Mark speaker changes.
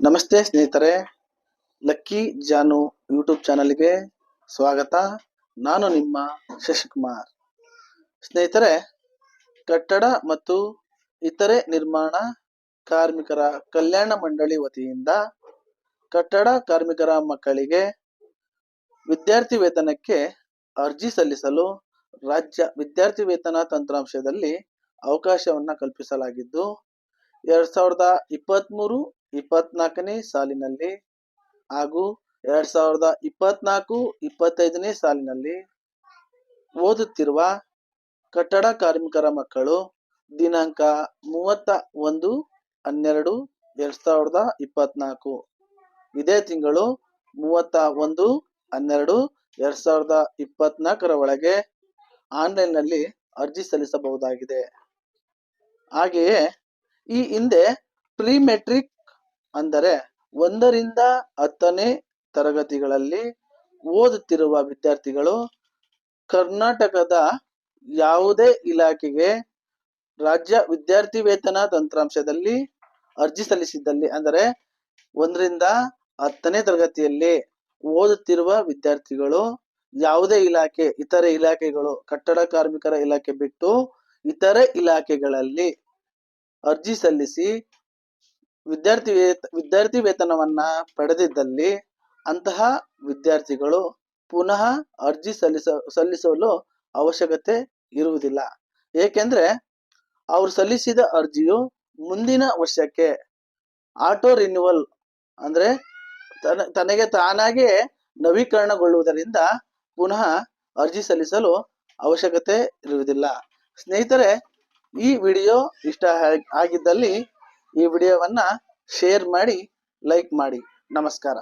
Speaker 1: ನಮಸ್ತೆ ಸ್ನೇಹಿತರೆ, ಲಕ್ಕಿ ಜಾನು ಯೂಟ್ಯೂಬ್ ಚಾನಲ್ಗೆ ಸ್ವಾಗತ. ನಾನು ನಿಮ್ಮ ಶಶಿಕುಮಾರ್. ಸ್ನೇಹಿತರೆ, ಕಟ್ಟಡ ಮತ್ತು ಇತರೆ ನಿರ್ಮಾಣ ಕಾರ್ಮಿಕರ ಕಲ್ಯಾಣ ಮಂಡಳಿ ವತಿಯಿಂದ ಕಟ್ಟಡ ಕಾರ್ಮಿಕರ ಮಕ್ಕಳಿಗೆ ವಿದ್ಯಾರ್ಥಿ ವೇತನಕ್ಕೆ ಅರ್ಜಿ ಸಲ್ಲಿಸಲು ರಾಜ್ಯ ವಿದ್ಯಾರ್ಥಿ ವೇತನ ತಂತ್ರಾಂಶದಲ್ಲಿ ಅವಕಾಶವನ್ನು ಕಲ್ಪಿಸಲಾಗಿದ್ದು ಎರಡ್ ಸಾವಿರದ ಇಪ್ಪತ್ತ್ಮೂರು ಇಪ್ಪತ್ನಾಲ್ಕನೇ ಸಾಲಿನಲ್ಲಿ ಹಾಗೂ ಎರಡ್ ಸಾವಿರದ ಇಪ್ಪತ್ನಾಲ್ಕು, ಇಪ್ಪತ್ತೈದನೇ ಸಾಲಿನಲ್ಲಿ ಓದುತ್ತಿರುವ ಕಟ್ಟಡ ಕಾರ್ಮಿಕರ ಮಕ್ಕಳು ದಿನಾಂಕ ಮೂವತ್ತ ಒಂದು ಹನ್ನೆರಡು, ಎರಡ್ ಸಾವಿರದ ಇಪ್ಪತ್ನಾಲ್ಕು. ಇದೇ ತಿಂಗಳು ಮೂವತ್ತ ಒಂದು ಹನ್ನೆರಡು, ಎರಡ್ ಸಾವಿರದ ಇಪ್ಪತ್ನಾಲ್ಕರ ಒಳಗೆ ಆನ್ಲೈನ್ನಲ್ಲಿ ಅರ್ಜಿ ಸಲ್ಲಿಸಬಹುದಾಗಿದೆ. ಹಾಗೆಯೇ ಈ ಹಿಂದೆ ಪ್ರಿ ಮೆಟ್ರಿಕ್ ಅಂದರೆ ಒಂದರಿಂದ ಹತ್ತನೇ ತರಗತಿಗಳಲ್ಲಿ ಓದುತ್ತಿರುವ ವಿದ್ಯಾರ್ಥಿಗಳು ಕರ್ನಾಟಕದ ಯಾವುದೇ ಇಲಾಖೆಗೆ ರಾಜ್ಯ ವಿದ್ಯಾರ್ಥಿ ವೇತನ ತಂತ್ರಾಂಶದಲ್ಲಿ ಅರ್ಜಿ ಸಲ್ಲಿಸಿದ್ದಲ್ಲಿ ಅಂದರೆ ಒಂದರಿಂದ ಹತ್ತನೇ ತರಗತಿಯಲ್ಲಿ ಓದುತ್ತಿರುವ ವಿದ್ಯಾರ್ಥಿಗಳು ಯಾವುದೇ ಇಲಾಖೆ, ಇತರೆ ಇಲಾಖೆಗಳು, ಕಟ್ಟಡ ಕಾರ್ಮಿಕರ ಇಲಾಖೆ ಬಿಟ್ಟು ಇತರೆ ಇಲಾಖೆಗಳಲ್ಲಿ ಅರ್ಜಿ ಸಲ್ಲಿಸಿ ವಿದ್ಯಾರ್ಥಿ ವೇತ, ವಿದ್ಯಾರ್ಥಿ ವೇತನವನ್ನ ಪಡೆದಿದ್ದಲ್ಲಿ ಅಂತಹ ವಿದ್ಯಾರ್ಥಿಗಳು ಪುನಃ ಅರ್ಜಿ ಸಲ್ಲಿಸ, ಸಲ್ಲಿಸಲು ಅವಶ್ಯಕತೆ ಇರುವುದಿಲ್ಲ. ಏಕೆಂದ್ರೆ ಅವರು ಸಲ್ಲಿಸಿದ ಅರ್ಜಿಯು ಮುಂದಿನ ವರ್ಷಕ್ಕೆ ಆಟೋ ರಿನ್ಯೂವಲ್ ಅಂದ್ರೆ ತನ, ತನಗೆ ತಾನಾಗೆ ನವೀಕರಣಗೊಳ್ಳುವುದರಿಂದ ಪುನಃ ಅರ್ಜಿ ಸಲ್ಲಿಸಲು ಅವಶ್ಯಕತೆ ಇರುವುದಿಲ್ಲ. ಸ್ನೇಹಿತರೆ ಈ ವಿಡಿಯೋ ಇಷ್ಟ ಆಗಿದ್ದಲ್ಲಿ ಈ ವಿಡಿಯೋವನ್ನ ಶೇರ್ ಮಾಡಿ ಲೈಕ್ ಮಾಡಿ. ನಮಸ್ಕಾರ.